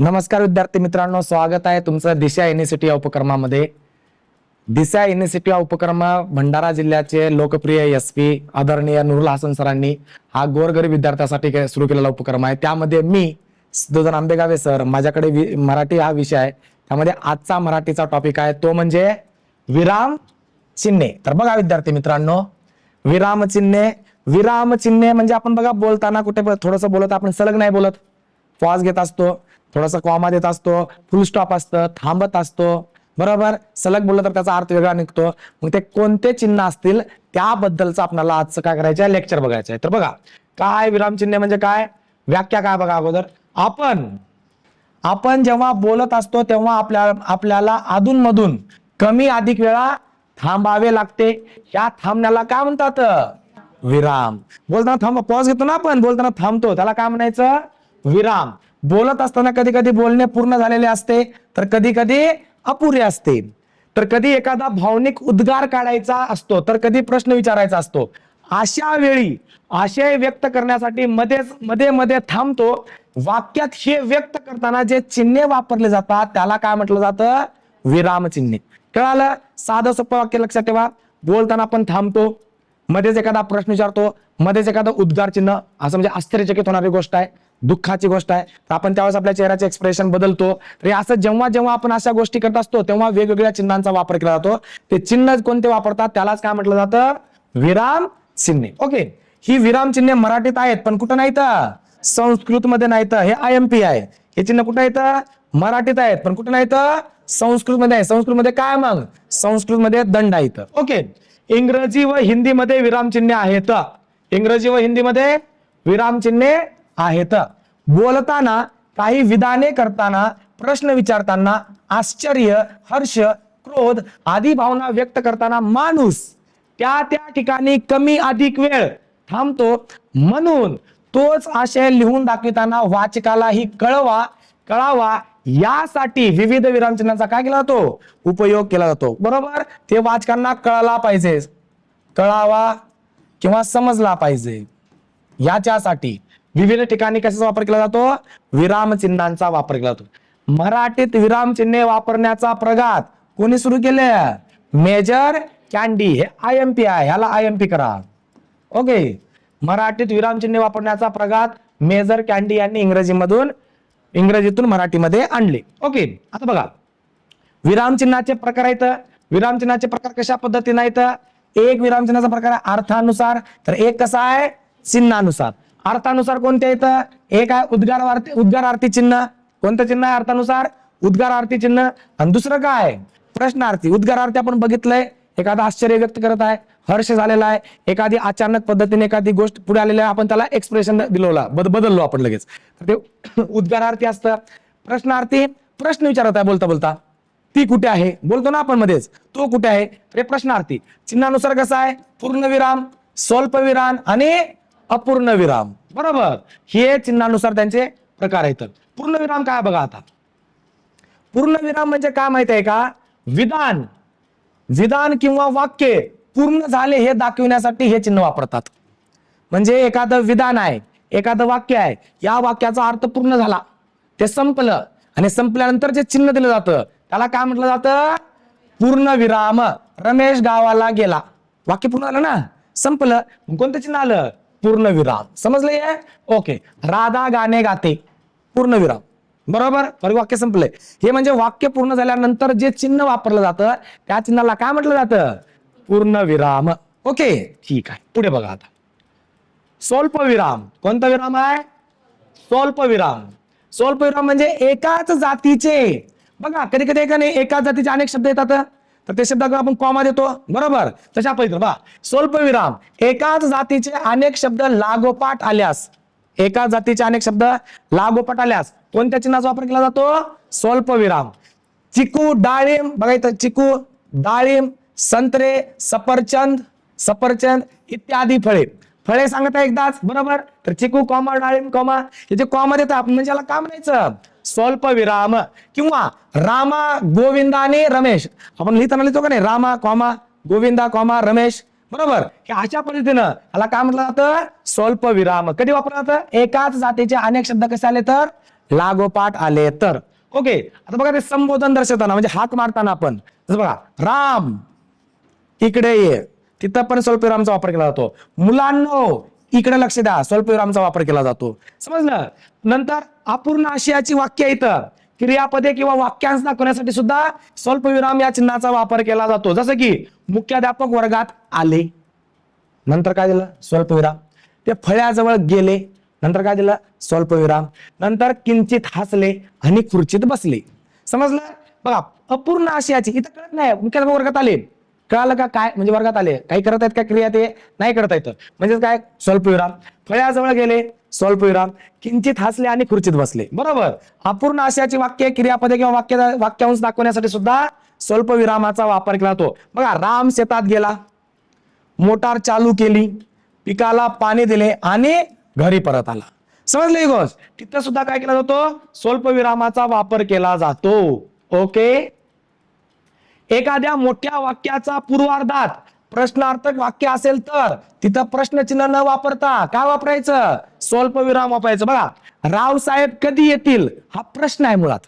नमस्कार विद्यार्थी मित्रांनो स्वागत आहे तुमचं दिशा युनिव्हर्सिटी या उपक्रमामध्ये. दिशा युनिव्हर्सिटी या उपक्रम भंडारा जिल्ह्याचे लोकप्रिय एस पी आदरणीय नुरुल हसन सरांनी हा गोरगरीब विद्यार्थ्यासाठी सुरू केलेला उपक्रम आहे. त्यामध्ये मी सिद्धोधन आंबेगावे सर माझ्याकडे वि- मराठी हा विषय आहे. त्यामध्ये आजचा मराठीचा टॉपिक आहे तो म्हणजे विराम चिन्हे. तर बघा विद्यार्थी मित्रांनो विराम चिन्हे. विराम चिन्हे म्हणजे आपण बघा बोलताना कुठे थोडस बोलत आपण सलग नाही बोलत. पॉज घेत असतो थोडासा कॉमा देत असतो फुल स्टॉप असतं थांबत असतो. बरोबर? सलग बोललं तर त्याचा अर्थ वेगळा निघतो. मग ते कोणते चिन्ह असतील त्याबद्दलचं आपल्याला आजचं काय करायचं आहे लेक्चर बघायचं आहे. तर बघा काय विराम चिन्ह म्हणजे काय? व्याख्या काय बघा अगोदर? आपण आपण जेव्हा बोलत असतो तेव्हा आपल्या आपल्याला अधूनमधून कमी अधिक वेळा थांबावे लागते. या थांबण्याला काय म्हणतात? विराम. बोलताना थांब पॉज घेतो ना आपण. बोलताना थांबतो. त्याला काय म्हणायचं? विराम. बोलत असताना कधी कधी बोलणे पूर्ण झालेले असते तर कधी कधी अपुरे असते. तर कधी एखादा भावनिक उद्गार काढायचा असतो तर कधी प्रश्न विचारायचा असतो. अशा वेळी आशय व्यक्त करण्यासाठी मध्येच मध्ये मध्ये थांबतो. वाक्यात हे व्यक्त करताना जे चिन्हे वापरले जातात त्याला काय म्हटलं जातं? विराम चिन्हे कळालं? साधं सोपं वाक्य लक्षात ठेवा. बोलताना आपण थांबतो. मध्येच एखादा प्रश्न विचारतो मध्येच एखादं उद्गार चिन्ह असं म्हणजे आश्चर्यचकित होणारी गोष्ट आहे दुःखाची गोष्ट आहे. तर आपण त्यावेळेस आपल्या चेहऱ्याचे एक्सप्रेशन बदलतो. तर असं जेव्हा जेव्हा आपण अशा गोष्टी करत असतो तेव्हा वेगवेगळ्या चिन्हांचा वापर केला जातो. ते चिन्ह कोणते वापरतात त्यालाच काय म्हटलं जातं? विराम चिन्हे. ओके. ही विराम चिन्हे मराठीत आहेत पण कुठं नाहीत? संस्कृत मध्ये नाहीत. हे आय एम पी आहे. हे चिन्ह कुठं येतं मराठीत आहेत पण कुठं नाहीत? संस्कृत मध्ये आहे. संस्कृत मध्ये काय मग? संस्कृत मध्ये दंड आहे ओके. इंग्रजी व हिंदीमध्ये विरामचिन्हे आहेत. इंग्रजी व हिंदीमध्ये विरामचिन्हे आहेत. बोलताना काही विधाने करताना प्रश्न विचारताना आश्चर्य हर्ष क्रोध आदी भावना व्यक्त करताना माणूस त्या त्या ठिकाणी कमी अधिक वेळ थांबतो. म्हणून तोच आशय लिहून दाखविताना वाचकालाही कळवा कळावा यासाठी विविध विरामचिन्हांचा काय केला जातो? उपयोग केला जातो. बरोबर? ते वाचकांना कळला पाहिजे. कळावा किंवा समजला पाहिजे. याच्यासाठी विविध ठिकाणी कशाचा वापर केला जातो? विरामचिन्हांचा वापर केला जातो. मराठीत विरामचिन्हे वापरण्याचा प्रघात कोणी सुरू केले? मेजर कॅन्डी हे आय एम पी आहे. ह्याला आय एम पी करा. ओके मराठीत विरामचिन्हे वापरण्याचा प्रघात मेजर कॅन्डी यांनी इंग्रजीमधून इंग्रजीतून मराठीमध्ये आणले. ओके आता बघा. विरामचिन्हाचे प्रकार आहेत. विरामचिन्हाचे प्रकार कशा पद्धतीने आहेत? एक विरामचिन्हाचा प्रकार आहे अर्थानुसार. तर एक कसा आहे? चिन्हानुसार. अर्थानुसार कोणते आहेत? एक आहे उद्गारार्थी उद्गारार्थी चिन्ह. कोणतं चिन्ह आहे अर्थानुसार? उद्गारार्थी चिन्ह. आणि दुसरं काय प्रश्नार्थी. उद्गारार्थी आपण बघितलंय. एखादा आश्चर्य व्यक्त करत आहे. हर्ष झालेला आहे. एखादी अचानक पद्धतीने एखादी गोष्ट पुढे आलेली आहे आपण त्याला एक्सप्रेशन दिलवला. बद बदललो आपण लगेच. तर ते उद्गारार्थी असतं. प्रश्नार्थी प्रश्न विचारत आहे बोलता बोलता. ती कुठे आहे? बोलतो ना आपण मध्येच. तो कुठे आहे? तर हे प्रश्नार्थी. चिन्हानुसार कसा आहे? पूर्णविराम स्वल्पविराम आणि अपूर्ण विराम. बरोबर? हे चिन्हानुसार त्यांचे प्रकार आहेत. पूर्णविराम काय बघा आता. पूर्णविराम म्हणजे काय माहीत आहे का? विधान. विधान किंवा वाक्य. पूर्ण झाले हे दाखविण्यासाठी हे चिन्ह वापरतात. म्हणजे एखादं विधान आहे एखादं वाक्य आहे या वाक्याचा अर्थ पूर्ण झाला. ते संपलं आणि संपल्यानंतर जे चिन्ह दिलं जातं त्याला काय म्हटलं जातं? पूर्ण विराम. रमेश गावाला गेला. वाक्य पूर्ण झालं ना? संपलं. कोणतं चिन्ह आलं? पूर्ण विराम. समजलं ओके. राधा गाणे गाते. पूर्ण विराम. बरोबर? बरं वाक्य संपलंय. हे म्हणजे वाक्य पूर्ण झाल्यानंतर जे चिन्ह वापरलं जातं त्या चिन्हाला काय म्हटलं जातं? पूर्ण विराम ओके ठीक आहे पुढे बघा आता स्वल्प विराम कोणता विराम आहे स्वल्प विराम स्वल्प विराम म्हणजे एकाच जातीचे बघा कधी कधी एका नाही एकाच जातीचे अनेक शब्द येतात तर ते शब्द आपण कॉमा देतो बरोबर तशा पद्धतीने बघा स्वल्प विराम एकाच जातीचे अनेक शब्द लागोपाठ आल्यास एकाच जातीचे अनेक शब्द लागोपाठ आल्यास कोणत्या चिन्हाचा वापर केला जातो स्वल्प विराम चिकू डाळिंब बघा इथं चिकू डाळिंब संत्रे सफरचंद सफरचंद इत्यादी फळे. फळे सांगत आहे एकदाच बरोबर? तर चिकू कॉमा डाळिंब कॉमा हे जे कॉमा देतात आपण म्हणजे याला का म्हणायचं स्वल्प विराम किंवा रामा गोविंदा आणि रमेश. आपण लिहिताना लिहितो का नाही? Rama comma Govinda comma Ramesh. बरोबर? हे अशा पद्धतीनं याला काय म्हटलं जातं? स्वल्प विराम. कधी वापरलं जातं? एकाच जातीचे अनेक शब्द कसे आले तर? लागोपाठ आले तर. ओके. आता बघा ते संबोधन दर्शवताना म्हणजे हाक मारताना आपण. बघा राम इकडे ये. तिथं पण स्वल्पविरामचा वापर केला जातो. मुलांनो इकडे लक्ष द्या. स्वल्पविरामचा वापर केला जातो. समजलं? नंतर अपूर्ण आशयाची वाक्य इथं. क्रियापदे किंवा वाक्यांश दाखवण्यासाठी सुद्धा स्वल्पविराम या चिन्हाचा वापर केला जातो. जसं की मुख्याध्यापक वर्गात आले. नंतर काय दिलं? स्वल्पविराम. ते फळ्याजवळ गेले. नंतर काय दिलं? स्वल्पविराम. नंतर किंचित हसले आणि खुर्चीत बसले. समजलं? बघा अपूर्ण आशयाची इथं कळत नाही. मुख्याध्यापक वर्गात आले. कळालं का काय? म्हणजे वर्गात आले. काही करत आहेत का क्रिया ते? नाही करता येतं. म्हणजेच काय? स्वल्पविराम. फळ्याजवळ गेले स्वल्पविराम. किंचित हसले आणि खुर्चीत बसले. बरोबर? अपूर्ण आशयाची वाक्य क्रियापदे किंवा वाक्य वाक्यांश दाखवण्यासाठी सुद्धा स्वल्पविरामाचा वापर केला जातो. बघा राम शेतात गेला. मोटार चालू केली. पिकाला पाणी दिले आणि घरी परत आला. समजले गोष्ट? तिथं सुद्धा काय केला जातो? स्वल्पविरामाचा वापर केला जातो. ओके? एखाद्या मोठ्या वाक्याचा पूर्वार्धात प्रश्नार्थक वाक्य असेल तर तिथं प्रश्नचिन्ह न वापरता काय वापरायचं? स्वल्पविराम वापरायचं. बघा रावसाहेब कधी येतील हा प्रश्न आहे मुळात.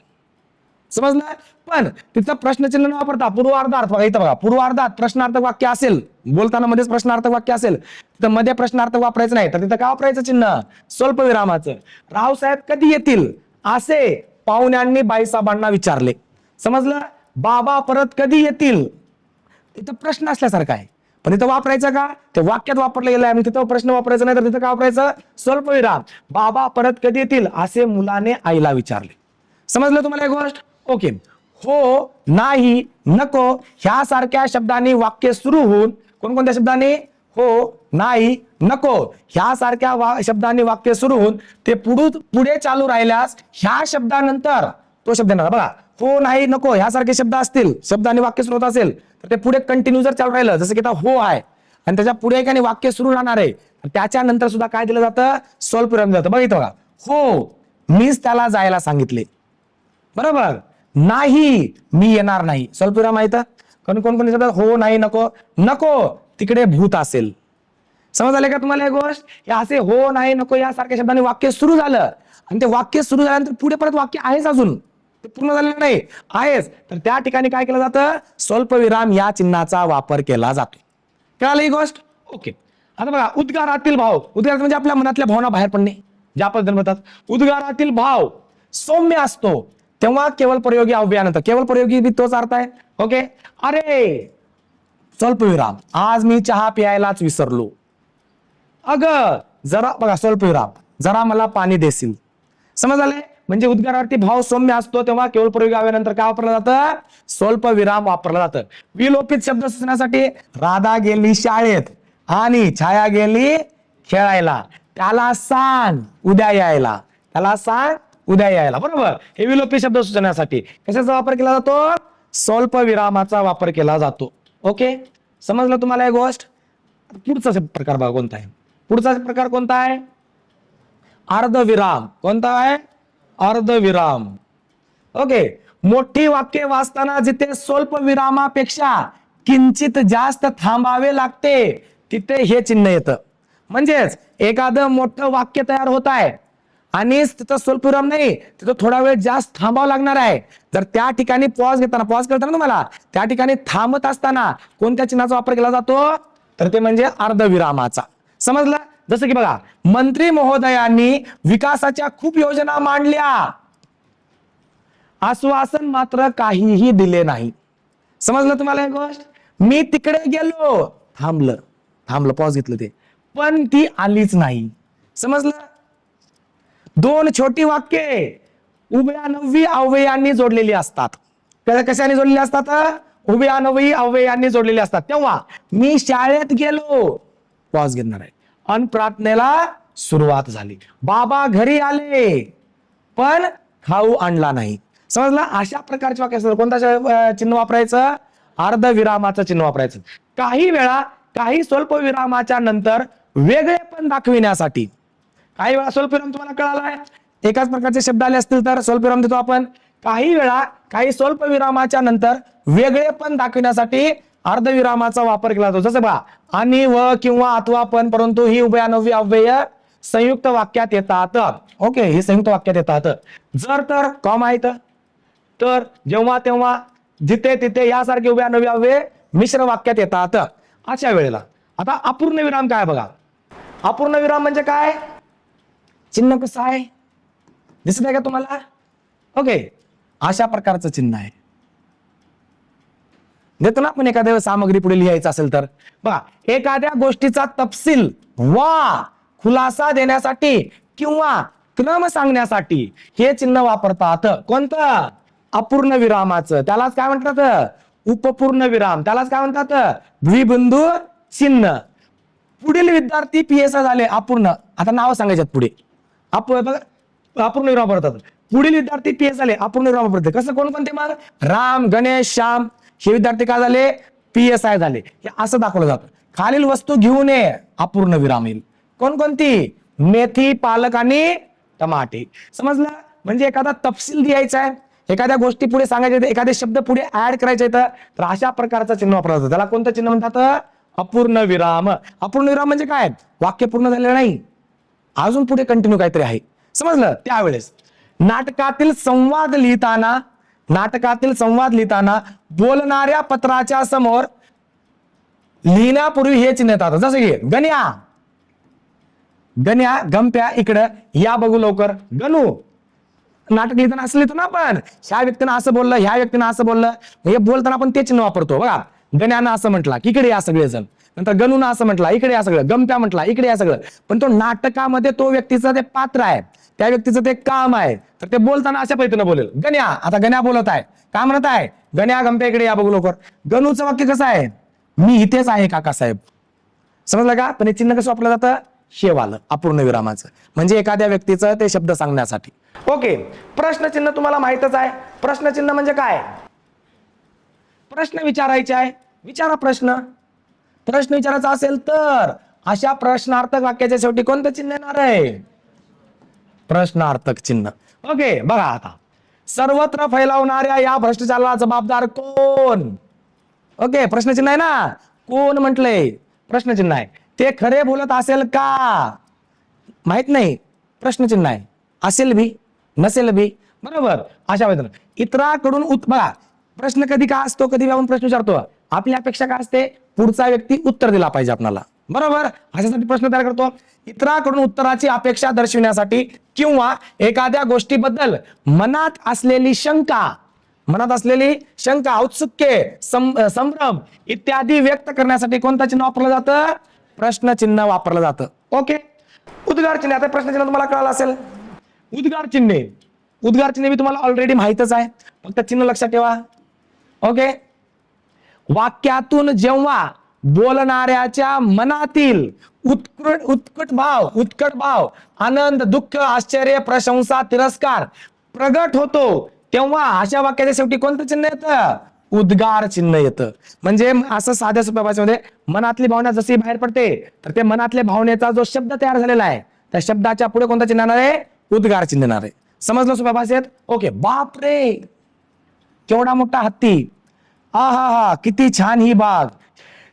समजलं? पण तिथं प्रश्नचिन्ह न वापरता पूर्वार्धात बघा इथं बघा पूर्वार्धात प्रश्नार्थक वाक्य असेल बोलताना मध्येच प्रश्नार्थक वाक्य असेल तिथं मध्ये प्रश्नार्थक वापरायचं नाही तर तिथं काय वापरायचं चिन्ह? स्वल्प विरामाचं रावसाहेब कधी येतील? असे पाहुण्यांनी बाईसाहेबांना विचारले. समजलं? बाबा परत कधी येतील? तिथं प्रश्न असल्यासारखा आहे. पण इथं वापरायचं का? ते वाक्यात वापरलं गेलं आहे तिथं प्रश्न वापरायचा नाही तर तिथं काय वापरायचं? स्वल्पविराम बाबा परत कधी येतील? असे मुलाने आईला विचारले. समजलं तुम्हाला एक गोष्ट? ओके. हो नाही नको. ह्यासारख्या शब्दांनी वाक्य सुरू होऊन कोणकोणत्या शब्दांनी? हो नाही नको. ह्यासारख्या वा शब्दांनी वाक्य सुरू होऊन ते पुढे पुढे चालू राहिल्यास ह्या शब्दानंतर तो शब्द येणार बघा हो नाही नको ह्यासारखे शब्द असतील शब्दांनी वाक्य सुरू होत असेल तर ते पुढे कंटिन्यू जर चालू राहिलं जसं की आता हो आहे आणि त्याच्या पुढे एकाने वाक्य सुरू राहणार आहे त्याच्यानंतर सुद्धा काय दिलं जातं? स्वल्पविराम जातं. बघितलं का? बघा हो मीच त्याला जायला सांगितले. बरोबर? नाही मी येणार नाही. स्वल्पविराम माहीत? कोण कोण कोणी शब्द हो नाही नको. नको तिकडे भूत असेल. समज आले का तुम्हाला एक गोष्ट? हे असे हो नाही नको यासारख्या शब्दाने वाक्य सुरू झालं. आणि ते वाक्य सुरू झाल्यानंतर पुढे परत वाक्य आहेच अजून. ते पूर्ण झालेलं नाही. आहेच. तर त्या ठिकाणी काय केलं जातं? स्वल्पविराम या चिन्हाचा वापर केला जातो. कळालं ही गोष्ट? ओके. आता बघा उद्गारातील भाव. उद्गार म्हणजे आपल्या मनातल्या भावना बाहेर पडणे. ज्या पद्धतीने म्हणतात उद्गारातील भाव सौम्य असतो. तेव्हा केवळ प्रयोगी अव्ययानंतर केवळ प्रयोगी बी तोच अर्थ आहे. ओके? अरे! स्वल्पविराम. आज मी चहा प्यायलाच विसरलो. अग जरा बघा स्वल्पविराम. जरा मला पाणी देशील. समज आले म्हणजे उद्गारावरती भाव सौम्य असतो तेव्हा केवळ प्रयोग आल्यानंतर काय वापरलं जातं? स्वल्प विराम वापरलं जातं. विलोपित शब्द सुचण्यासाठी राधा गेली शाळेत आणि छाया गेली खेळायला. त्याला सांग उद्या यायला. त्याला सांग उद्या यायला. बरोबर? हे विलोपित शब्द सुचण्यासाठी. कशाचा वापर केला जातो? स्वल्प विरामाचा वापर केला जातो. ओके? समजलं तुम्हाला एक गोष्ट? पुढचा प्रकार बघा कोणता आहे. पुढचा प्रकार कोणता आहे? अर्धविराम. कोणता आहे? अर्धविराम. ओके मोठी वाक्य वाचताना जिथे स्वल्प विरामापेक्षा किंचित जास्त थांबावे लागते तिथे हे चिन्ह येतं. म्हणजेच एखादं मोठं वाक्य तयार होत आहे आणि तिथं स्वल्प विराम नाही तिथं थोडा वेळ जास्त थांबावं लागणार आहे. जर त्या ठिकाणी पॉज घेताना पॉज करताना तुम्हाला त्या ठिकाणी थांबत असताना कोणत्या चिन्हाचा वापर केला जातो? तर ते म्हणजे अर्धविरामाचा. समजलं? जसं की बघा मंत्री महोदयांनी विकासाच्या खूप योजना मांडल्या. आश्वासन मात्र काहीही दिले नाही. समजलं तुम्हाला एक गोष्ट? मी तिकडे गेलो थांबलं. थांबलं पॉज घेतलं ते. पण ती आलीच नाही. समजलं? दोन छोटी वाक्ये उभ्या नववी अव्ययांनी जोडलेली असतात. कशाने जोडलेली असतात? उभ्या नववी अव्ययांनी जोडलेली असतात. तेव्हा मी शाळेत गेलो. पॉज घेणार आहे. अन प्रार्थनेला सुरुवात झाली. बाबा घरी आले पण खाऊ आणला नाही. समजला? अशा प्रकारचे वाक्य असतात. कोणता चिन्ह वापरायचं? अर्धविरामाचं चिन्ह वापरायचं. काही वेळा काही स्वल्प विरामाच्या नंतर वेगळे पण दाखविण्यासाठी. काही वेळा स्वल्पविराम तुम्हाला कळालाय? एकाच प्रकारचे शब्द आले असतील तर स्वल्पविराम देतो आपण. काही वेळा काही स्वल्प विरामाच्या नंतर वेगळे पण दाखविण्यासाठी अर्धविरामाचा वापर केला जातो. जसं बघा आणि व किंवा अथवा पण परंतु ही उभयानव्य अव्यय संयुक्त वाक्यात येतात. ओके हे संयुक्त वाक्यात येतात. जर तर कॉम आहेत. तर जेव्हा तेव्हा जिथे तिथे यासारखे उभ्या नव्या अव्यय मिश्र वाक्यात येतात. अशा वेळेला. आता अपूर्ण विराम काय बघा? अपूर्ण विराम म्हणजे काय? चिन्ह कसं आहे? दिसत आहे का तुम्हाला? ओके. अशा प्रकारचं चिन्ह आहे. देतो ना आपण एखाद्या सामग्री पुढे लिहायचं असेल तर. बघा एखाद्या गोष्टीचा तपशील वा खुलासा देण्यासाठी किंवा क्रम सांगण्यासाठी हे चिन्ह वापरतात. कोणतं? अपूर्ण विरामाचं. त्यालाच काय म्हणतात? उपपूर्ण विराम. त्यालाच काय म्हणतात? द्विबिंदू चिन्ह. पुढील विद्यार्थी पी एस झाले अपूर्ण. आता नाव सांगायच्यात पुढे. अपूर्ण विराम वापरतात पुढील विद्यार्थी पी एस झाले अपूर्ण विराम वापरते कसं? कोणकोणते मग? राम गणेश श्याम. हे विद्यार्थी काय झाले? पी एस आय झाले. हे असं दाखवलं जातं. खालील वस्तू घेऊन ये. अपूर्ण विराम येईल. कोणकोणती? मेथी पालक आणि टमाटे. समजलं? म्हणजे एखादा तपशील द्यायचा आहे. एखाद्या गोष्टी पुढे सांगायचे एखादे शब्द पुढे ऍड करायचे आहेत. तर अशा प्रकारचं चिन्ह वापरलं जातं. त्याला कोणतं चिन्ह म्हणतात? अपूर्ण विराम. अपूर्ण विराम म्हणजे काय? वाक्य पूर्ण झालेलं नाही. अजून पुढे कंटिन्यू काहीतरी आहे. समजलं? त्यावेळेस नाटकातील संवाद लिहिताना नाटकातील संवाद लिहिताना बोलणाऱ्या पत्राच्या समोर लिहिण्यापूर्वी हे चिन्ह येतात. जसं की गण्या. गण्या गंप्या इकडं या बघू लवकर. गणू. नाटक लिहिताना असं लिहितो ना आपण. ह्या व्यक्तीनं असं बोललं ह्या व्यक्तीनं असं बोललं. हे बोलताना आपण ते चिन्ह वापरतो. बघा गण्यानं असं म्हटला की इकडे या सगळेजण. नंतर गणून असं म्हटला इकडे या सगळं. गमप्या म्हटला इकडे या सगळं. पण तो नाटकामध्ये तो व्यक्तीचं ते पात्र आहे. त्या व्यक्तीचं ते काम आहे. तर ते बोलताना अशा पद्धतीनं बोलेल. गण्या आता गण्या बोलत आहे. काय म्हणत आहे? गण्या गमप्या इकडे या बघू लवकर. गणूचं वाक्य कसं आहे? मी इथेच आहे काकासाहेब. समजलं का? पण हे चिन्ह कसं वापरलं जातं? शेवालं अपूर्ण विरामाचं. म्हणजे एखाद्या व्यक्तीचं ते शब्द सांगण्यासाठी. ओके. प्रश्नचिन्ह तुम्हाला माहितच आहे. प्रश्नचिन्ह म्हणजे काय? प्रश्न विचारायचे आहे. विचारा प्रश्न. प्रश्न विचारायचा असेल तर अशा प्रश्नार्थक वाक्याच्या शेवटी कोणतं चिन्ह येणार आहे? प्रश्नार्थक चिन्ह. ओके बघा आता. सर्वत्र फैलावणाऱ्या या भ्रष्टाचाराला जबाबदार कोण? ओके प्रश्नचिन्ह आहे ना? कोण म्हटलंय? प्रश्नचिन्ह आहे. ते खरे बोलत असेल का? माहीत नाही. प्रश्नचिन्ह आहे. असेल बी नसेल बी बरोबर. अशा वेळेला इतराकडून उत बघा प्रश्न कधी का असतो? कधी आपण प्रश्न विचारतो. आपली अपेक्षा काय असते? पुढचा व्यक्ती उत्तर दिला पाहिजे आपल्याला बरोबर? अशासाठी प्रश्न तयार करतो. इतराकडून उत्तराची अपेक्षा दर्शविण्यासाठी किंवा एखाद्या गोष्टीबद्दल मनात असलेली शंका मनात असलेली शंका औत्सुक्य संभ्रम इत्यादी व्यक्त करण्यासाठी कोणतं चिन्ह वापरलं जातं? प्रश्नचिन्ह वापरलं जातं. ओके? उद्गार चिन्ह. आता प्रश्नचिन्ह तुम्हाला कळालं असेल. उद्गार चिन्हे. उद्गार चिन्ह मी तुम्हाला ऑलरेडी माहितच आहे. फक्त चिन्ह लक्षात ठेवा. ओके? वाक्यातून जेव्हा बोलणाऱ्याच्या मनातील उत्कृट उत्कट भाव उत्कट भाव आनंद दुःख आश्चर्य प्रशंसा तिरस्कार प्रगट होतो तेव्हा अशा वाक्याच्या शेवटी कोणतं चिन्ह येतं? उद्गार चिन्ह येतं. म्हणजे असं साध्या सोप्या भाषेमध्ये मनातली भावना जशी बाहेर पडते तर ते मनातल्या भावनेचा जो शब्द तयार झालेला आहे त्या शब्दाच्या पुढे कोणता चिन्ह येणार आहे? उद्गार चिन्ह येणार आहे. समजलं सोप्या भाषेत ओके. बाप रे केवढा मोठा हत्ती. आ हा हा किती छान ही बाग.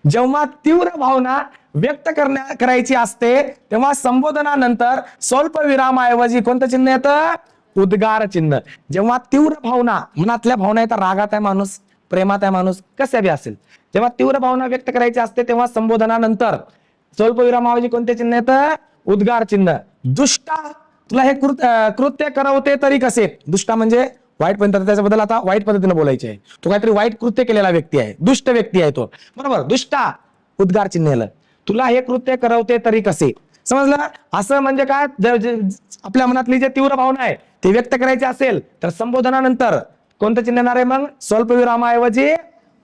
जेव्हा तीव्र भावना व्यक्त करण्या करायची असते तेव्हा संबोधनानंतर स्वल्प विरामाऐवजी कोणतं चिन्ह येतं? उद्गार चिन्ह. जेव्हा तीव्र भावना मनातल्या भावना येतात रागात आहे माणूस प्रेमात आहे माणूस कसे बी असेल. जेव्हा तीव्र भावना व्यक्त करायची असते तेव्हा संबोधनानंतर स्वल्प विरामाऐवजी कोणते चिन्ह येतं? उद्गार चिन्ह. दुष्टा तुला हे कृत कृत्य करवते तरी कसे? दुष्टा म्हणजे वाईट पद्धतीने त्याच्याबद्दल आता वाईट पद्धतीने बोलायचे आहे. तो काहीतरी वाईट कृत्य केलेला व्यक्ती आहे दुष्ट व्यक्ती आहे तो. बरोबर? दुष्टा उद्गार चिन्ह तुला हे कृत्य करवते तरी कसे? समजलं? असं म्हणजे काय? आपल्या मनातली जे तीव्र भावना आहे ती व्यक्त करायची असेल तर संबोधनानंतर कोणतं चिन्ह येणार आहे मग? स्वल्प विरामाऐवजी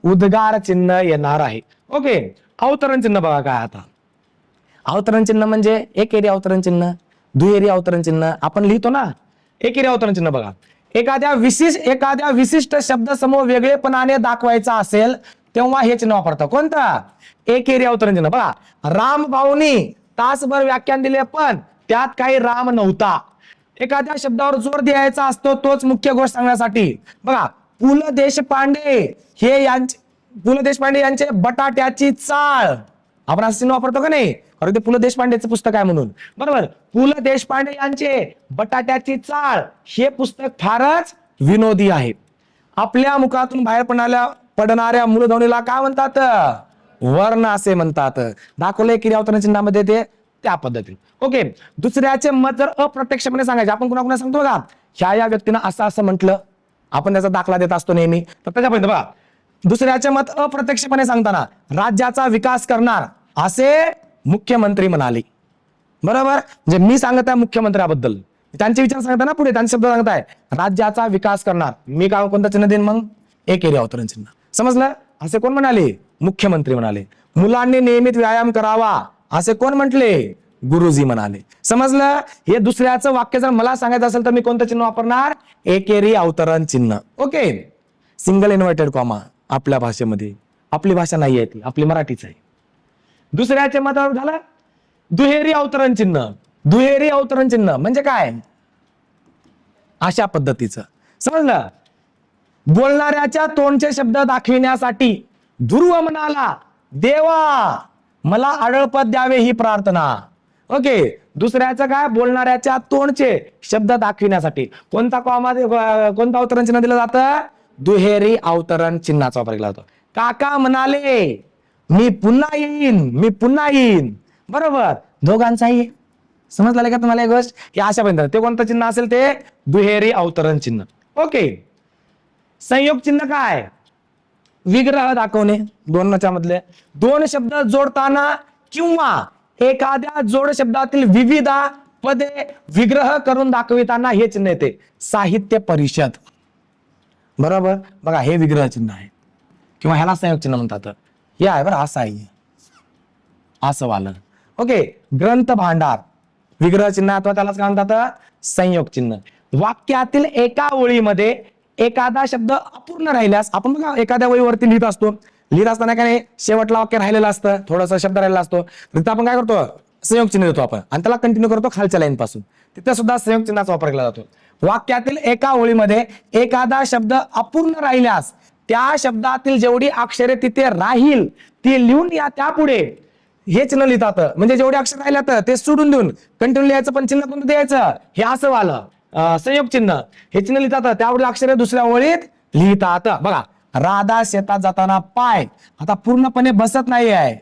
उद्गार चिन्ह येणार आहे. ओके? अवतरण चिन्ह बघा काय आता. अवतरण चिन्ह म्हणजे एकेरी अवतरण चिन्ह दुहेरी अवतरण चिन्ह. आपण लिहितो ना? एकेरी अवतरण चिन्ह बघा. एखाद्या विशिष्ट एखाद्या विशिष्ट शब्दसमूह वेगळेपणाने दाखवायचा असेल तेव्हा हे चिन्ह वापरतं कोणतं? एकेरी अवतरण चिन्ह बघा राम भाऊनी तासभर व्याख्यान दिले पण त्यात काही राम नव्हता. एखाद्या शब्दावर जोर द्यायचा असतो तोच मुख्य गोष्ट सांगण्यासाठी. बघा पु ल देशपांडे हे यांचे पु ल देशपांडे यांचे बटाट्याची चाळ. आपण असं चिन्ह वापरतो का नाही? कारण ते पु ल देशपांडेचं पुस्तक आहे म्हणून. बरोबर? पु ल देशपांडे यांचे बटाट्याची चाळ हे पुस्तक फारच विनोदी आहे. आपल्या मुखातून बाहेर पडणाऱ्या पडणाऱ्या मूलध्वनीला काय म्हणतात? वर्ण असे म्हणतात. दाखवलंय की चिन्हामध्ये ते त्या पद्धतीने. ओके. दुसऱ्याचे मत जर अप्रत्यक्षपणे सांगायचे आपण कुणा कुणा सांगतो का ह्या या व्यक्तीनं असं असं म्हटलं. आपण त्याचा दाखला देत असतो नेहमी. तर त्याच्यापर्यंत बघा. दुसऱ्याचे मत अप्रत्यक्षपणे सांगताना राज्याचा विकास करणार असे मुख्यमंत्री म्हणाले. बरोबर? म्हणजे मी सांगत आहे मुख्यमंत्र्याबद्दल. त्यांचे विचार सांगताय ना पुढे त्यांचे शब्द सांगताय. राज्याचा विकास करणार. मी काय कोणता चिन्ह देईन मग? एक एरिया अवतरण चिन्ह. समजलं? असे कोण म्हणाले? मुख्यमंत्री म्हणाले. मुलांनी नियमित व्यायाम करावा. असे कोण म्हटले? गुरुजी म्हणाले. समजलं? हे दुसऱ्याचं वाक्य जर मला सांगायचं असेल तर मी कोणतं चिन्ह वापरणार? एकेरी अवतरण चिन्ह. ओके? सिंगल इन्व्हर्टेड कॉमा आपल्या भाषेमध्ये. आपली भाषा नाही आहे ती. आपली मराठीच आहे. दुसऱ्याच्या मतावर झालं? दुहेरी अवतरण चिन्ह. दुहेरी अवतरण चिन्ह. म्हणजे काय? अशा पद्धतीचं. समजलं? बोलणाऱ्याच्या तोंडचे शब्द दाखविण्यासाठी ध्रुव म्हणाला देवा मला आडळपद द्यावे ही प्रार्थना. ओके दुसऱ्याचं काय? बोलणाऱ्याच्या तोंडचे शब्द दाखविण्यासाठी. कोणता कॉमा कोणतं अवतरण चिन्ह दिलं जातं? दुहेरी अवतरण चिन्हाचा वापर केला जातो. काका म्हणाले मी पुन्हा येईन मी पुन्हा येईन. बरोबर? दोघांचाही. समजलं का तुम्हाला एक गोष्ट? हे अशा पर्यंत ते कोणतं चिन्ह असेल ते? दुहेरी अवतरण चिन्ह. ओके. संयोग चिन्ह काय? विग्रह दाखवणे दोनच्या मधले. दोन शब्द जोडताना किंवा एखाद्या जोड शब्दातील विविध पदे विग्रह करून दाखविताना हे चिन्ह येते. साहित्य परिषद. बरोबर? बघा हे विग्रह चिन्ह आहे. किंवा ह्याला संयोग चिन्ह म्हणतात. हे आहे बरं असं आहे. असं वालं ओके ग्रंथ भांडार. विग्रह चिन्ह अथवा त्यालाच काय म्हणतात? संयोग चिन्ह. वाक्यातील एका ओळीमध्ये एखादा शब्द अपूर्ण राहिल्यास आपण बघा एखाद्या ओळीवरती लिहित असतो. लिहित असताना काय नाही शेवटला वाक्य राहिलेलं असतं थोडासा शब्द राहिलेला असतो. तिथं आपण काय करतो? संयोग चिन्ह देतो आपण. आणि त्याला कंटिन्यू करतो खालच्या लाईन पासून. तिथे सुद्धा संयोग चिन्हाचा वापर केला जातो. वाक्यातील एका ओळीमध्ये एखादा शब्द अपूर्ण राहिल्यास त्या शब्दातील जेवढी अक्षरे तिथे राहील ती लिहून या त्यापुढे. हे चिन्ह लिहितात. म्हणजे जेवढे अक्षर राहिल्यात ते सोडून देऊन कंटिन्यू लिहायचं पण चिन्ह कोणतं द्यायचं? हे असं वालं. अं, संयोग चिन्ह. हे चिन्ह लिहितात. त्यावरील अक्षरे दुसऱ्या ओळीत लिहितात. बघा. राधा शेतात जाताना पाय. आता पूर्णपणे बसत नाही आहे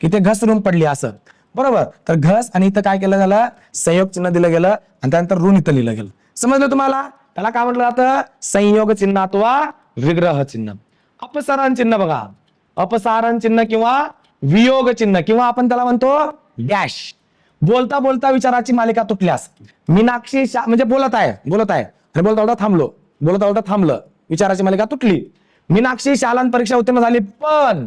की ते घसरून पडली असं. बरोबर? तर घस आणि इथं काय केलं झालं संयोग चिन्ह दिलं गेलं आणि त्यानंतर ऋण इथं लिहिलं गेलं. समजलं तुम्हाला? त्याला काय म्हटलं जातं? संयोग चिन्ह अथवा विग्रह चिन्ह. अपसरण चिन्ह बघा. अपसारण चिन्ह किंवा वियोग चिन्ह किंवा आपण त्याला म्हणतो डॅश. बोलता बोलता विचाराची मालिका तुटल्यास. मीनाक्षी शा म्हणजे बोलत आहे बोलत आहे. आणि बोलता बोलता थांबलो. बोलता बोलता थांबलं. विचाराची मालिका तुटली. मीनाक्षी शालांत परीक्षा उत्तीर्ण झाली पण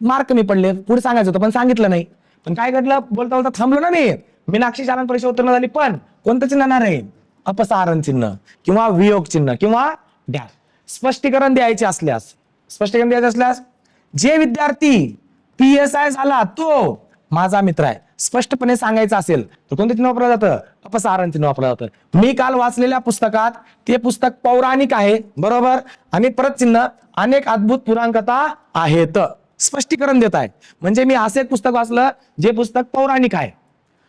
मार्क मी पडले. पुढे सांगायचं होतं पण सांगितलं नाही. पण काय घडलं? बोलता बोलता थांबलो ना मी. मीनाक्षी शालांत परीक्षा उत्तीर्ण झाली पण कोणतं चिन्ह नाही अपसारण चिन्ह किंवा वियोग चिन्ह किंवा द्या. स्पष्टीकरण द्यायचे असल्यास स्पष्टीकरण द्यायचे असल्यास जे विद्यार्थी पी एस आय झाला तो माझा मित्र आहे. स्पष्टपणे सांगायचं असेल तर कोणतं चिन्ह वापरलं जातं? अपसारण चिन्ह वापरलं जातं. मी काल वाचलेल्या पुस्तकात ते पुस्तक पौराणिक आहे बरोबर? आणि परत चिन्ह अनेक अद्भुत पुराणकथा आहेत. स्पष्टीकरण देत आहे. म्हणजे मी असे एक पुस्तक वाचलं जे पुस्तक पौराणिक आहे.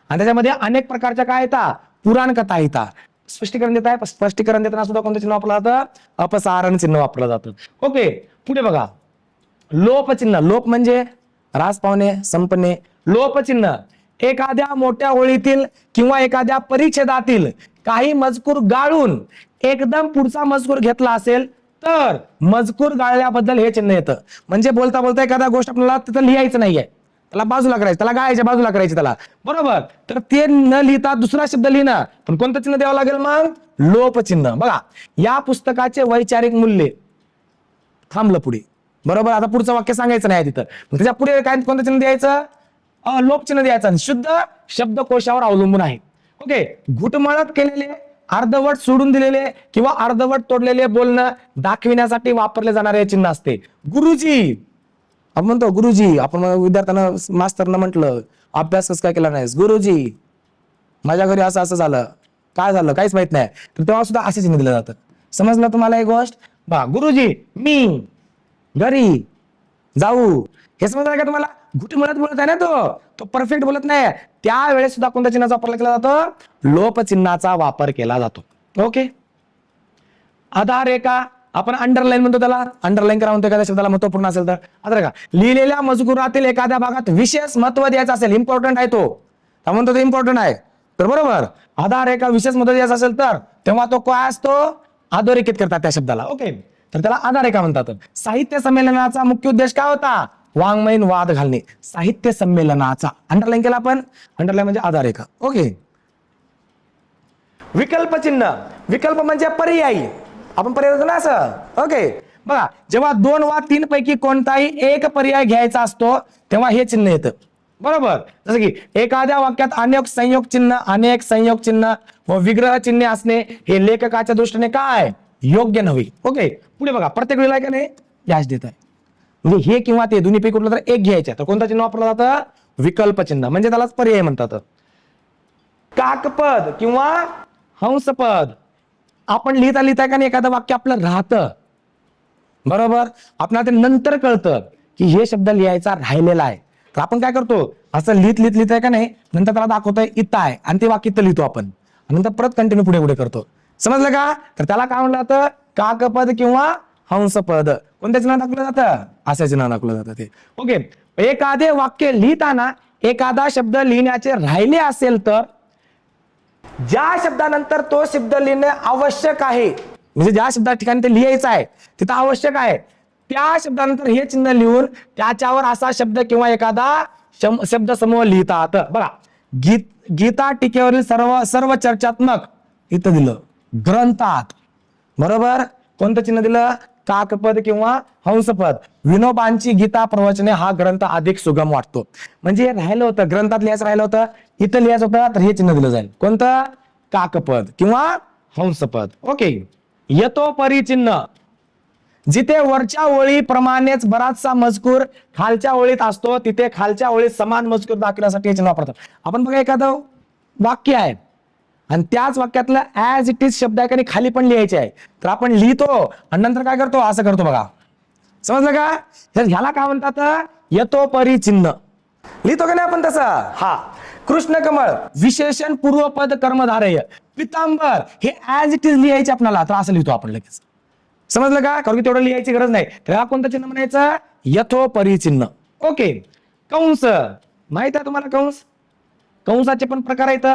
आणि त्याच्यामध्ये अनेक प्रकारच्या काय येतात पुराणकथा येतात स्पष्टीकरण देत आहे. स्पष्टीकरण देताना सुद्धा कोणतं चिन्ह वापरलं जातं? अपसारण चिन्ह वापरलं जातं. ओके पुढे बघा. लोप चिन्ह लोप म्हणजे रास पावणे संपणे. लोप चिन्ह एखाद्या मोठ्या ओळीतील किंवा एखाद्या परिच्छेदातील काही मजकूर गाळून एकदम पुढचा मजकूर घेतला असेल तर मजकूर गाळल्याबद्दल हे चिन्ह येतं. म्हणजे बोलता बोलता एखाद्या गोष्ट आपल्याला तिथं लिहायचं नाहीये. त्याला बाजूला करायचं त्याला गायच्या बाजूला करायचं त्याला. बरोबर? तर ते न लिहिता दुसरा शब्द लिहिणं पण कोणतं चिन्ह द्यावं लागेल मग? लोप चिन्ह बघा या पुस्तकाचे वैचारिक मूल्य थांबलं पुढे. बरोबर? आता पुढचं वाक्य सांगायचं नाही तिथं. त्याच्या पुढे काय कोणतं चिन्ह द्यायचं? अ, लोप चिन्ह द्यायचं. आणि शुद्ध शब्दकोशावर अवलंबून आहे. ओके? घुटमळत केलेले अर्धवट सोडून दिलेले किंवा अर्धवट तोडलेले बोलणं दाखविण्यासाठी वापरले जाणारे चिन्ह असते. गुरुजी आपण म्हणतो गुरुजी आपण विद्यार्थ्यांना मास्तरनं म्हटलं अभ्यास काय केला नाहीस. गुरुजी माझ्या घरी असं असं झालं. काय झालं? काहीच माहीत नाही. तर तेव्हा सुद्धा असेच दिलं जातं. समजलं तुम्हाला एक गोष्ट? बा गुरुजी मी घरी जाऊ. हे समजलं का तुम्हाला? घुटी म्हणत बोलत आहे ना तो? तो परफेक्ट बोलत नाही. त्यावेळेस सुद्धा कोणत्या चिन्हाचा वापर केला जातो? लोप चिन्हाचा वापर केला जातो. ओके? आधार एका आपण अंडरलाईन म्हणतो त्याला. अंडरलाईन करा म्हणतो एखाद्या शब्दाला महत्त्वपूर्ण असेल तर. आता का लिहिलेल्या मजकुरातील एखाद्या भागात विशेष महत्त्व द्यायचं असेल इम्पॉर्टंट आहे तो. काय म्हणतो तो इम्पॉर्टंट आहे. तर बरोबर? आधार रेखा विशेष महत्त्व द्यायचा असेल तर तेव्हा तो काय असतो? अधोरेखित करतात त्या शब्दाला. ओके तर त्याला आधार एका म्हणतात. साहित्य संमेलनाचा मुख्य उद्देश काय होता? वाङ्मयीन वाद घालणे. साहित्य संमेलनाचा. अंडरलाईन केला आपण. अंडरलाईन म्हणजे आधार एका. ओके विकल्प चिन्ह. विकल्प म्हणजे पर्यायी. आपण पर्याय ना असं? ओके बघा जेव्हा दोन वा तीन पैकी कोणताही एक पर्याय घ्यायचा असतो तेव्हा हे चिन्ह येतं. बरोबर? जसं की एखाद्या वाक्यात अनेक संयोग चिन्ह अनेक संयोग चिन्ह व विग्रह चिन्ह असणे हे लेखकाच्या दृष्टीने काय? योग्य नव्हे. ओके पुढे बघा प्रत्येक वेळेला का नाही? याच देत आहे. म्हणजे हे किंवा ते दोन्ही पैकी कुठलं तर एक घ्यायचं. तर कोणतं चिन्ह वापरलं जातं? विकल्प चिन्ह. म्हणजे त्यालाच पर्याय म्हणतात. काकपद किंवा हंसपद. आपण लिहिता लिहिता का नाही एखादं वाक्य आपलं राहतं. बरोबर? आपल्याला ते नंतर कळतं की हे शब्द लिहायचा राहिलेला आहे. तर आपण काय करतो? असं लिहित लिहित लिहित आहे का नाही? नंतर त्याला दाखवतोय इथं आहे. आणि ते वाक्य लिहितो आपण. नंतर परत कंटिन्यू पुढे पुढे करतो. समजलं का? तर त्याला काय म्हणलं जातं? काकपद किंवा हंसपद. कोणत्या चिन्ह दाखवलं जातं? अशा चिन्ह दाखवलं जातं ते. ओके एखादे वाक्य लिहिताना एखादा शब्द लिहिण्याचे राहिले असेल तर ज्या शब्दानंतर तो शब्द लिहिणे आवश्यक आहे म्हणजे ज्या शब्दा ठिकाणी ते लिहायचं आहे तिथं आवश्यक आहे त्या शब्दानंतर हे चिन्ह लिहून त्याच्यावर असा शब्द किंवा एखादा शम- शब्द समूह लिहितात. बघा गीत गीता टीकेवरील सर्व सर्व चर्चात्मक इथं दिलं. ग्रंथात. बरोबर? कोणतं चिन्ह दिलं? काकपद किंवा हंसपद. विनोबांची गीता प्रवचने हा ग्रंथ अधिक सुगम वाटतो. म्हणजे हे राहिलं होतं ग्रंथात लिहायचं राहिलं होतं इथं लिहायचं होतं तर हे चिन्ह दिलं जाईल. कोणतं? काकपद किंवा हंसपद. ओके. येतो परिचिन्ह जिथे वरच्या ओळीप्रमाणेच बराचसा मजकूर खालच्या ओळीत असतो तिथे खालच्या ओळीत समान मजकूर दाखवण्यासाठी हे चिन्ह वापरतात. आपण बघा एखादं वाक्य आहे. आणि त्याच वाक्यातलं ऍज इट इज शब्द आहे का खाली पण लिहायचे आहे. तर आपण लिहितो आणि नंतर काय करतो? असं करतो बघा. समजलं का? तर ह्याला काय म्हणतात? येतो परी चिन्ह. लिहितो का नाही आपण तसं? हा. कृष्ण कमळ विशेषण पूर्वपद कर्मधारय. पितांबर हे ऍज इट इज लिहायचे आपल्याला. तर असं लिहितो आपण लगेच. समजलं का? कारण की तेवढं लिहायची गरज नाही. त्याला कोणतं चिन्ह म्हणायचं? यथो चिन्ह. ओके. कंस. माहीत आहे तुम्हाला कंस? कंसाचे पण प्रकार आहेत.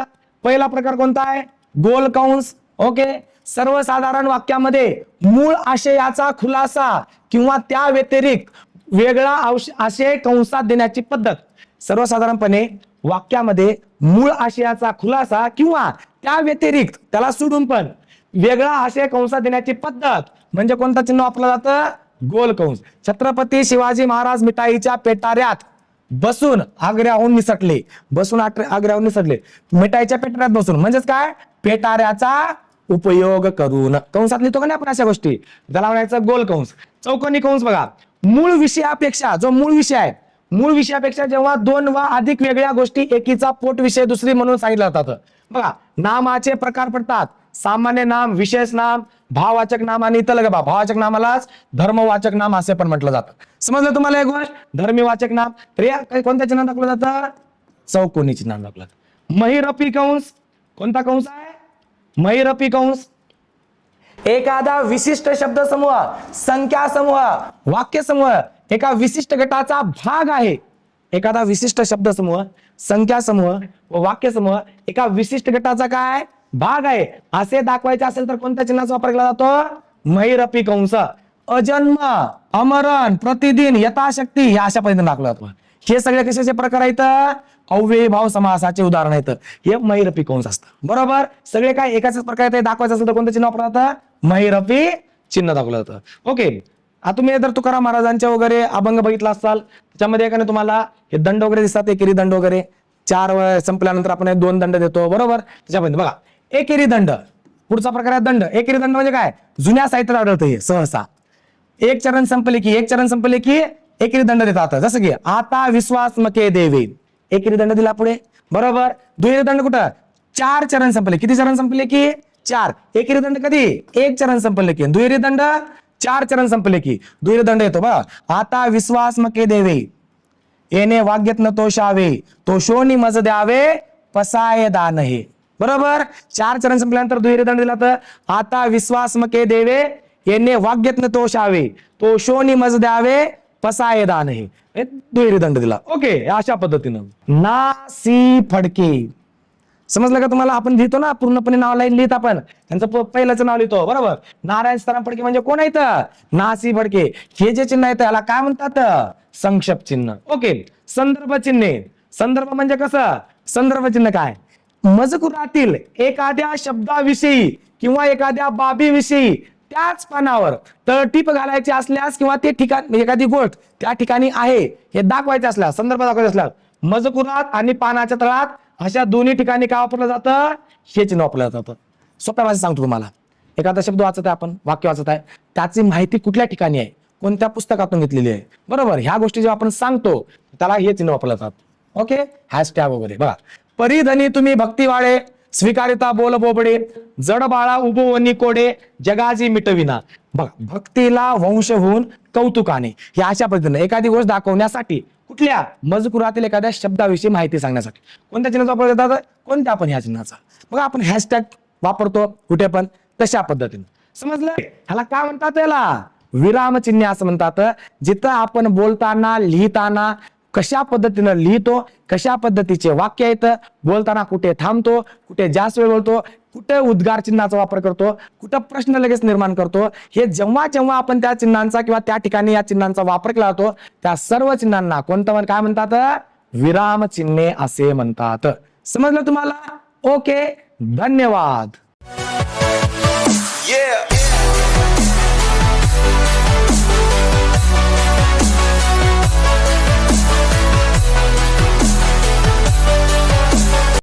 पहिला प्रकार कोणता आहे? गोल कंस. ओके? सर्वसाधारण वाक्यामध्ये मूळ आशयाचा खुलासा किंवा त्या व्यतिरिक्त वेगळा आशय कंसात देण्याची पद्धत. सर्वसाधारणपणे वाक्यामध्ये मूळ आशयाचा खुलासा किंवा त्या व्यतिरिक्त त्याला सोडून पण वेगळा आशय कंसात देण्याची पद्धत म्हणजे कोणतं चिन्ह वापरलं जातं? गोल कंस. छत्रपती शिवाजी महाराज मिठाईच्या पेटाऱ्यात बसून आग्र्याहून निसटले. बसून आट- आग्र्याहून निसटले. मिठाईच्या पेटाऱ्यात बसून. म्हणजेच काय? पेटाऱ्याचा उपयोग करून. कंसात लिहितो का नाही आपण अशा गोष्टी? त्याला म्हणायचं गोल कंस. चौकोनी कंस बघा. मूळ विषयापेक्षा जो मूळ विषय आहे. मूळ विषयापेक्षा जेव्हा दोन वा अधिक वेगळ्या गोष्टी एकीचा पोट विषय दुसरी म्हणून सांगितलं जातात. बघा नामाचे प्रकार पडतात. सामान्य नाम विशेष नाम भाववाचक नाम आणि इतर बा भाववाचक नामालाच धर्मवाचक नाम असे पण म्हटलं जातं. समजलं तुम्हाला एक गोष्ट? धर्मीवाचक नाम. तर या काही कोणत्या चिन्ह दाखवलं जातं चौकोनी चिन्ह दाखवलं जातं. महिरपी कंस. कोणता कंस आहे? महिरपी कंस. एखादा विशिष्ट शब्द समूह संख्या समूह वाक्य समूह एका विशिष्ट गटाचा भाग आहे. एखादा विशिष्ट शब्द समूह संख्या समूह व वाक्य समूह एका विशिष्ट गटाचा काय? भाग आहे. असे दाखवायचे असेल तर कोणत्या चिन्हाचा वापर केला जातो? महिरपी कंस. अजन्म अमरण प्रतिदिन यथाशक्ती या अशा पद्धतीने दाखवला जातो. हे सगळे कशाचे प्रकार आहेत? अव्ययी भाव समासाचे उदाहरण आहेत. हे महिरपी कंस असतं. बरोबर? सगळे काय एकाच प्रकार आहेत, दाखवायचं असेल तर कोणतं चिन्ह वापरलं जातं? महिरपी चिन्ह दाखवलं जातं. ओके. आता तुम्ही जर तुकाराम महाराजांच्या वगैरे अभंग बघितला असाल त्याच्यामध्ये एकाने तुम्हाला हे दंड वगैरे दिसतात एकेरी दंड वगैरे. चार संपल्यानंतर आपण दोन दंड देतो. बरोबर? त्याच्यामध्ये बघा. एकेरी दंड. पुढचा प्रकार आहे दंड. एकेरी दंड म्हणजे काय? जुन्या साहित्यात आढळतं हे सहसा. एक चरण संपले की एक चरण संपले की एकेरी दंड देतात जसं की आता विश्वास मके देवे. एकेरी दंड दिला पुढे. बरोबर? दुहेरी दंड कुठं? चार चरण संपले. किती चरण संपले की? चार. एकेरी दंड कधी? एक चरण संपले की. दुहेरी दंड चार चरण संपले की. दुहेरी दंड येतो बा आता विश्वास मके देवे. येणे वाग्यत न तो शावे तो शोनी मज द्यावे पसाय दान हे बरोबर? चार चरण संपल्यानंतर दुहेरी दंड दिला तर आता विश्वास मके देवे येणे वाग्यत न तो शोनी मज द्यावे पसाय दान. हे दुहेरी दंड दिला. ओके अशा पद्धतीनं. ना सी फडके. समजलं का तुम्हाला? आपण लिहितो ना पूर्णपणे नाव लाईन लिहित आपण. त्यांचं प- पहिल्याचं नाव लिहितो. बरोबर? नारायण सीताराम फडके म्हणजे कोण आहेत? नासी फडके. हे जे चिन्ह आहे त्याला काय म्हणतात? संक्षेप चिन्ह. ओके संदर्भ चिन्हे. संदर्भ म्हणजे कसं? संदर्भ चिन्ह काय? मजकुरातील एखाद्या शब्दाविषयी किंवा एखाद्या बाबीविषयी त्याच पानावर तळटीप घालायची असल्यास किंवा ते ठिकाण म्हणजे एखादी गोष्ट त्या ठिकाणी आहे हे दाखवायचे असल्यास संदर्भ दाखवायचे असल्यास मजकुरात आणि पानाच्या तळात अशा दोन्ही ठिकाणी काय वापरलं जातं? हे चिन्ह वापरलं जातं. सोप्या भाषेत सांगतो तुम्हाला. एखादा शब्द वाचत आहे आपण वाक्य वाचत आहे त्याची माहिती कुठल्या ठिकाणी आहे? कोणत्या पुस्तकातून घेतलेली आहे? बरोबर ह्या गोष्टी जेव्हा आपण सांगतो त्याला हे चिन्ह वापरलं जातात ओके? हॅशटॅग वगैरे बघा. परिधनी तुम्ही भक्तिवाळे स्वीकारिता बोल बोबडे जड बाळा उभोवनी कोडे जगाजी मिटविना. बघा भक्तीला वंश होऊन कौतुकाने हे अशा पद्धतीने एखादी गोष्ट दाखवण्यासाठी कुठल्या मजकुरातील एखाद्या शब्दाविषयी माहिती सांगण्यासाठी. कोणत्या चिन्हाचा वापर करतात? कोणत्या आपण ह्या चिन्हाचा? बघा आपण हॅशटॅग वापरतो कुठे पण तशा पद्धतीने. समजलं? ह्याला काय म्हणतात याला? विराम चिन्हे असं म्हणतात. जिथं आपण बोलताना लिहिताना कशा पद्धतीनं लिहितो कशा पद्धतीचे वाक्य येतं बोलताना कुठे थांबतो कुठे जास्त वेळ बोलतो कुठे उद्गार चिन्हाचा वापर करतो कुठं प्रश्न लगेच निर्माण करतो हे जेव्हा जेव्हा आपण त्या चिन्हांचा किंवा त्या ठिकाणी या चिन्हांचा वापर केला जातो त्या सर्व चिन्हांना कोणतं काय म्हणतात? विराम चिन्हे असे म्हणतात. समजलं तुम्हाला? ओके धन्यवाद. Yeah.